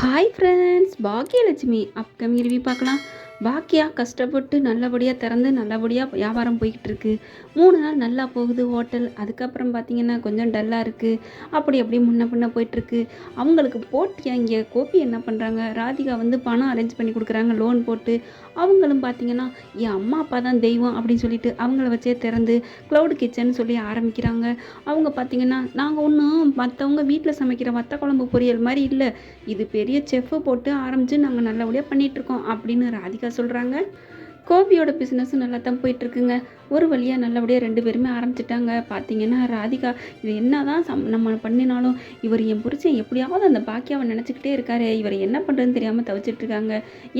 Hi friends Bhagyalakshmi. Upcoming review பார்க்கலாம். பாக்கியா கஷ்டப்பட்டு நல்லபடியாக திறந்து நல்லபடியாக வியாபாரம் போய்கிட்டு இருக்கு மூணு நாள் நல்லா போகுது ஹோட்டல். அதுக்கப்புறம் பார்த்தீங்கன்னா கொஞ்சம் டல்லாக இருக்குது அப்படி அப்படியே முன்ன பின்ன போயிட்டுருக்கு. அவங்களுக்கு போட்டியாக இங்கே? கோபி என்ன பண்ணுறாங்க ராதிகா வந்து பணம் அரேஞ்ச் பண்ணி கொடுக்குறாங்க. லோன் போட்டு அவங்களும் பார்த்தீங்கன்னா என் அம்மா அப்பா தான் தெய்வம் அப்படின்னு சொல்லிட்டு அவங்கள வச்சே திறந்து க்ளவுட் கிச்சன் சொல்லி ஆரம்பிக்கிறாங்க. அவங்க பார்த்தீங்கன்னா நாங்கள் ஒன்றும் மற்றவங்க வீட்டில் சமைக்கிற வத்த குழம்பு பொரியல் மாதிரி இல்லை. இது பெரிய செஃப்பு போட்டு ஆரம்பித்து நாங்கள் நல்லபடியாக பண்ணிகிட்ருக்கோம் அப்படின்னு ராதிகா சொல்கிறாங்க கோபியோட பிஸ்னஸும் நல்லா தான் போயிட்டுருக்குங்க. ஒரு வழியாக நல்லபடியாக ரெண்டு பேருமே ஆரம்பிச்சிட்டாங்க. பார்த்தீங்கன்னா ராதிகா இது என்ன தான் சம் நம்ம பண்ணினாலும் இவர் என் புருஷன் எப்படியாவது அந்த பாக்கியாவை நினச்சிக்கிட்டே இருக்காரு. இவர் என்ன பண்ணுறதுன்னு தெரியாமல் தவிச்சிட்டு இருக்காங்க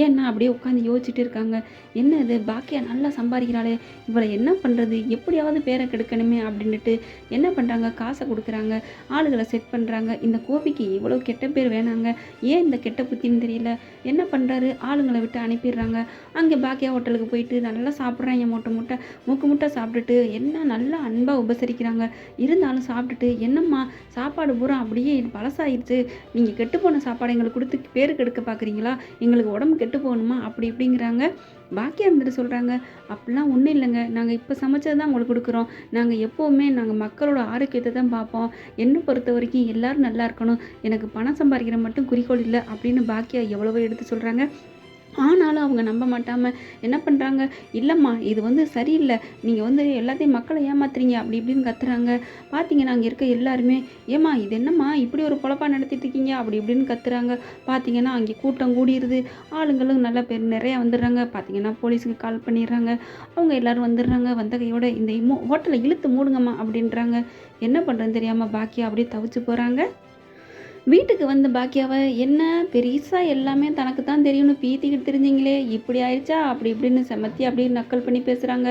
ஏன்னா அப்படியே உட்காந்து யோசிச்சுட்டு இருக்காங்க. என்ன இது? பாக்கியா நல்லா சம்பாதிக்கிறாளே. இவரை என்ன பண்ணுறது எப்படியாவது பேரை கெடுக்கணுமே அப்படின்ட்டு என்ன பண்ணுறாங்க காசை கொடுக்குறாங்க. ஆளுகளை செட் பண்ணுறாங்க இந்த கோபிக்கு இவ்வளோ கெட்ட பேர் வேணாங்க. ஏன் இந்த கெட்ட புத்தின்னு தெரியல? என்ன பண்ணுறாரு ஆளுங்களை விட்டு அனுப்பிடுறாங்க. அங்கே பாக்கியா ஹோட்டலுக்கு போயிட்டு நல்லா சாப்பிட்றாங்க மூட்டை முட்டை மூக்கு முட்டை சாப்பிட்டுட்டு என்ன நல்லா அன்பாக உபசரிக்கிறாங்க. இருந்தாலும் சாப்பிட்டுட்டு என்னம்மா சாப்பாடு பூரா அப்படியே பழசாயிருச்சு. நீங்கள் கெட்டு போன சாப்பாடு எங்களுக்கு கொடுத்து பேர் கெடுக்க பார்க்குறீங்களா எங்களுக்கு உடம்பு கெட்டு போகணுமா? அப்படி இப்படிங்கிறாங்க. பாக்கியம் இருந்துட்டு சொல்கிறாங்க அப்படிலாம் ஒன்றும் இல்லைங்க. நாங்கள் இப்போ சமைச்சது தான் உங்களுக்கு கொடுக்குறோம். நாங்கள் எப்போவுமே நாங்கள் மக்களோட ஆரோக்கியத்தை தான் பார்ப்போம். என்னை பொறுத்த வரைக்கும் எல்லோரும் நல்லா இருக்கணும். எனக்கு பணம் சம்பாதிக்கிற மட்டும் குறிக்கோள் இல்லை அப்படின்னு பாக்கியா எவ்வளவோ எடுத்து சொல்கிறாங்க ஆனாலும் அவங்க நம்ப மாட்டாமல் என்ன பண்ணுறாங்க இல்லைம்மா இது வந்து சரியில்லை. நீங்கள் வந்து எல்லாத்தையும் மக்களை ஏமாத்துறீங்க. அப்படி இப்படின்னு கத்துறாங்க. பார்த்தீங்கன்னா அங்கே இருக்க எல்லாருமே ஏம்மா இது என்னம்மா? இப்படி ஒரு பொழப்பா நடத்திட்டு இருக்கீங்க? அப்படி இப்படின்னு கத்துறாங்க. பார்த்தீங்கன்னா அங்கே கூட்டம் கூடிடுது ஆளுங்களும் நல்ல பேர் நிறையா வந்துடுறாங்க. பார்த்தீங்கன்னா போலீஸுக்கு கால் பண்ணிடுறாங்க. அவங்க எல்லாரும் வந்துடுறாங்க. வந்த கையோட இந்த ஹோட்டலை இழுத்து மூடுங்கம்மா அப்படின்றாங்க. என்ன பண்ணுறதுன்னு தெரியாமல் பாக்கியா அப்படியே தவிச்சு போகிறாங்க வீட்டுக்கு வந்த பாக்கியாவை என்ன? பெருசாக எல்லாமே தனக்கு தான் தெரியும்னு பீத்திக்கிட்டு தெரிஞ்சிங்களே? இப்படி ஆயிடுச்சா? அப்படி இப்படின்னு செமத்தி அப்படியே நக்கல் பண்ணி பேசுகிறாங்க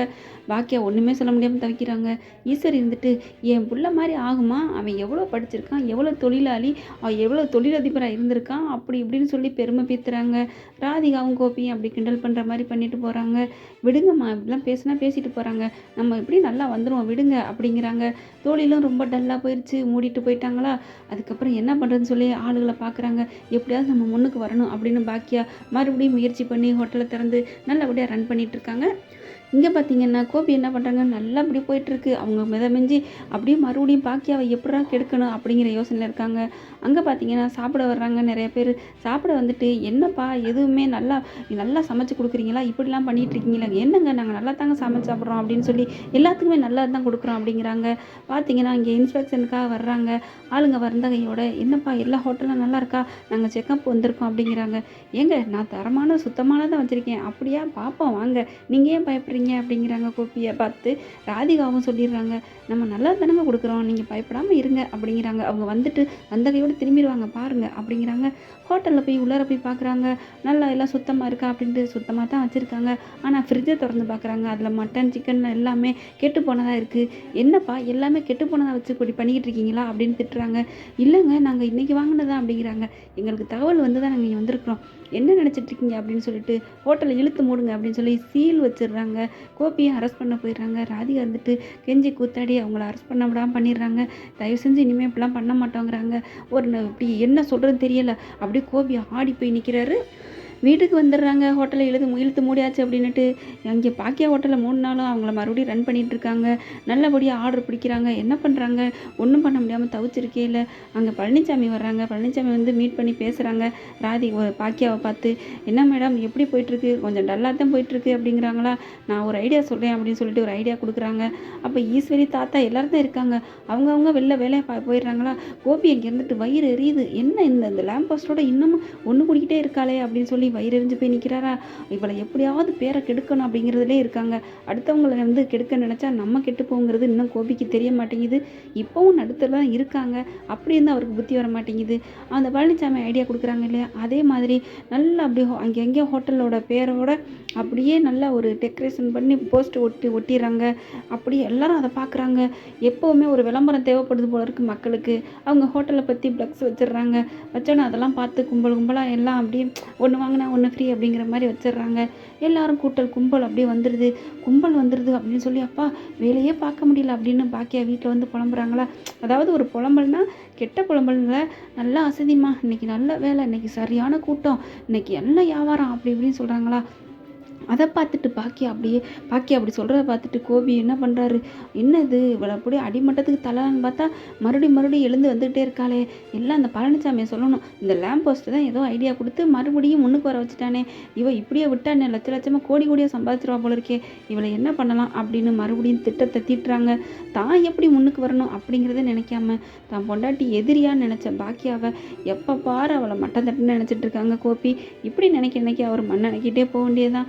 பாக்கியா ஒன்றுமே சொல்ல முடியாமல் தவிக்கிறாங்க. ஈஸ்வர் இருந்துட்டு என் புள்ள மாதிரி ஆகுமா? அவன் எவ்வளோ படிச்சிருக்கான்? எவ்வளோ தொழிலாளி? அவன் எவ்வளோ தொழிலதிபராக இருந்திருக்கான்? அப்படி இப்படின்னு சொல்லி பெருமை பீத்துறாங்க. ராதிகாவும் கோபியும் அப்படி கிண்டல் பண்ணுற மாதிரி பண்ணிட்டு போகிறாங்க விடுங்கம்மா. இப்படிலாம் பேசினா பேசிட்டு போகிறாங்க நம்ம இப்படி நல்லா வந்துடுவோம் விடுங்க. அப்படிங்கிறாங்க. தோழிலும் ரொம்ப டல்லாக போயிடுச்சு மூடிட்டு போயிட்டாங்களா? அதுக்கப்புறம் என்ன பண்ணுறது சொல்லி ஆளுகளை பார்க்குறாங்க. எப்படியாவது நம்ம முன்னுக்கு வரணும் அப்படின்னு பாக்கியா மறுபடியும் முயற்சி பண்ணி ஹோட்டலை திறந்து நல்லபடியாக ரன் பண்ணிகிட்ருக்காங்க இங்கே பார்த்தீங்கன்னா கோபி என்ன பண்ணுறாங்க நல்லா இப்படி போயிட்டுருக்கு. அவங்க மிதமிஞ்சி அப்படியே மறுபடியும் பாக்கியாவை எப்படா கெடுக்கணும் அப்படிங்கிற யோசனையில் இருக்காங்க. அங்கே பார்த்தீங்கன்னா சாப்பிட வர்றாங்க நிறைய பேர். சாப்பிட வந்துட்டு என்னப்பா எதுவுமே நல்லா நல்லா சமைச்சு கொடுக்குறீங்களா? இப்படிலாம் பண்ணிட்டு இருக்கீங்களா? என்னங்க நாங்கள் நல்லா தாங்க சமைச்சு சாப்பிட்றோம் அப்படின்னு சொல்லி எல்லாத்துக்குமே நல்லா தான் கொடுக்குறோம் அப்படிங்கிறாங்க. பார்த்தீங்கன்னா இங்கே இன்ஸ்பெக்ஷனுக்காக வர்றாங்க. ஆளுங்க வந்தகையோட என்னப்பா எல்லா ஹோட்டலும் நல்லா இருக்கா? நாங்கள் செக்கப் வந்திருக்கோம் அப்படிங்கிறாங்க. ஏங்க நான் தரமான சுத்தமானதான் வச்சுருக்கேன். அப்படியா? பார்ப்போம் வாங்க. நீங்கள் ஏன் பயப்படுறீங்க? அப்படிங்கிறாங்க கோபியை பார்த்து. ராதிகாவும் சொல்லிடுறாங்க நம்ம நல்லா தானங்க கொடுக்குறோம் நீங்கள் பயப்படாமல் இருங்க அப்படிங்கிறாங்க. அவங்க வந்துட்டு வந்த கையோடு திரும்பிடுவாங்க. பாருங்கள் அப்படிங்கிறாங்க. ஹோட்டலில் போய் உள்ளார போய் பார்க்குறாங்க நல்லா எல்லாம் சுத்தமாக இருக்கா? அப்படின்ட்டு சுத்தமாக தான் வச்சுருக்காங்க. ஆனால் ஃப்ரிட்ஜை திறந்து பார்க்குறாங்க அதில் மட்டன் சிக்கன் எல்லாமே கெட்டு போனதாக இருக்குது என்னப்பா எல்லாமே கெட்டு போனதாக வச்சு இப்படி பண்ணிக்கிட்டு இருக்கீங்களா? அப்படின்னு திட்டுறாங்க. இல்லைங்க நாங்கள் இன்றைக்கி வாங்கினதா? அப்படிங்கிறாங்க. எங்களுக்கு தகவல் வந்து தான் நாங்கள் இங்கே வந்திருக்கிறோம். என்ன நினச்சிட்டு இருக்கீங்க அப்படின்னு சொல்லிட்டு ஹோட்டலை இழுத்து மூடுங்க அப்படின்னு சொல்லி சீல் வச்சிடுறாங்க. கோபியை அரெஸ்ட் பண்ண போயிடுறாங்க. ராதிகா வந்துட்டு கெஞ்சி கூத்தாடி அவங்கள அரெஸ்ட் பண்ண விடாமல் பண்ணிடுறாங்க. தயவு செஞ்சு இனிமேல் இப்படிலாம் பண்ண மாட்டோங்கிறாங்க. ஒரு இப்படி என்ன சொல்கிறதுன்னு தெரியல. அப்படியே கோபி ஆடி போய் நிற்கிறாரு வீட்டுக்கு வந்துடுறாங்க. ஹோட்டலை எழுது இழுத்து மூடியாச்சு அப்படின்னுட்டு அங்கே பாக்கியா ஹோட்டலில் மூணு நாளும் அவங்கள மறுபடியும் ரன் பண்ணிகிட்ருக்காங்க நல்லபடியாக ஆர்டர் பிடிக்கிறாங்க. என்ன பண்ணுறாங்க ஒன்றும் பண்ண முடியாமல் தவிச்சிருக்கே இல்லை. அங்கே பழனிசாமி வர்றாங்க. பழனிசாமி வந்து மீட் பண்ணி பேசுகிறாங்க ராதி பாக்கியாவை பார்த்து என்ன மேடம் எப்படி போயிட்டுருக்கு? கொஞ்சம் டல்லாக தான் போயிட்டுருக்கு அப்படிங்கிறாங்களா? நான் ஒரு ஐடியா சொல்கிறேன் அப்படின்னு சொல்லிட்டு ஒரு ஐடியா கொடுக்குறாங்க. அப்போ ஈஸ்வரி தாத்தா எல்லோரும் தான் இருக்காங்க. அவங்கவுங்க வெளில வேலையை பா போயிடுறாங்களா? கோபி அங்கே இருந்துட்டு வயிறு எரியுது. என்ன இந்த இந்த லேம்ப் போஸ்டோட இன்னமும் ஒன்று குடிக்கிட்டே இருக்காளே அப்படின்னு சொல்லி எப்படி வயிறறிஞ்சு போய் நிற்கிறாரா இவளை எப்படியாவது பேரை கெடுக்கணும் அப்படிங்கிறதுலே இருக்காங்க. அடுத்தவங்களை வந்து கெடுக்க நினச்சா நம்ம கெட்டு போங்கிறது இன்னும் கோபிக்கு தெரிய மாட்டேங்குது. இப்போவும் நடுத்தர தான் இருக்காங்க. அப்படி இருந்தால் அவருக்கு புத்தி வர மாட்டேங்குது. அந்த பழனிசாமி ஐடியா கொடுக்குறாங்க இல்லையா? அதே மாதிரி நல்லா அப்படியே ஹோ- அங்கே எங்கேயோ ஹோட்டலோட பேரோட அப்படியே நல்லா ஒரு டெக்கரேஷன் பண்ணி போஸ்ட் ஒட்டி ஒட்டிடுறாங்க. அப்படியே எல்லாரும் அதை பார்க்குறாங்க. எப்போவுமே ஒரு விளம்பரம் தேவைப்படுது போல இருக்குது மக்களுக்கு. அவங்க ஹோட்டலை பற்றி ப்ளக்ஸ் வச்சிடுறாங்க. வச்சோன்னே அதெல்லாம் பார்த்து கும்பல் கும்பலாக எல்லாம் அப்படியே ஒன்று வாங்க வாங்கினா ஒன்று ஃப்ரீ அப்படிங்கிற மாதிரி வச்சிடுறாங்க. எல்லாரும் கூட்டல் கும்பல் அப்படியே வந்துடுது கும்பல் வந்துடுது அப்படின்னு சொல்லி அப்பா வேலையே பார்க்க முடியல அப்படின்னு பாக்கியா வீட்டில் வந்து புலம்புறாங்களா? அதாவது ஒரு புலம்பல்னா கெட்ட புலம்பல்ல. நல்லா அசதிமா இன்னைக்கு நல்ல வேலை இன்னைக்கு சரியான கூட்டம். இன்னைக்கு எல்லாம் வியாபாரம் அப்படி இப்படின்னு சொல்கிறாங்களா அதை பார்த்துட்டு பாக்கியா அப்படியே பாக்கியா அப்படி சொல்கிறத பார்த்துட்டு கோபி என்ன பண்ணுறாரு என்ன இது இவளை அப்படியே அடிமட்டத்துக்கு தலான்னு பார்த்தா மறுபடியும் மறுபடியும் எழுந்து வந்துகிட்டே இருக்காளே. எல்லாம் அந்த பழனிசாமியை சொல்லணும். இந்த லேம்ப் போஸ்ட்டு தான் ஏதோ ஐடியா கொடுத்து மறுபடியும் முன்னுக்கு வர வச்சுட்டானே. இவள் இப்படியே விட்டானே லட்ச லட்சமாக கோடி கோடியாக சம்பாதிச்சிருவா போல இருக்கே. இவளை என்ன பண்ணலாம் அப்படின்னு மறுபடியும் திட்டத்தை தீட்டுறாங்க. தான் எப்படி முன்னுக்கு வரணும் அப்படிங்கிறத நினைக்காம தான் பொண்டாட்டி எதிரியான்னு நினச்ச பாக்கியாவை எப்போ பாரு அவளை மட்டம் தட்டுன்னு நினச்சிட்டு இருக்காங்க கோபி. இப்படி நினைக்க நினைக்க அவர் மண்ணை நினைக்கிட்டே போக வேண்டியதுதான்.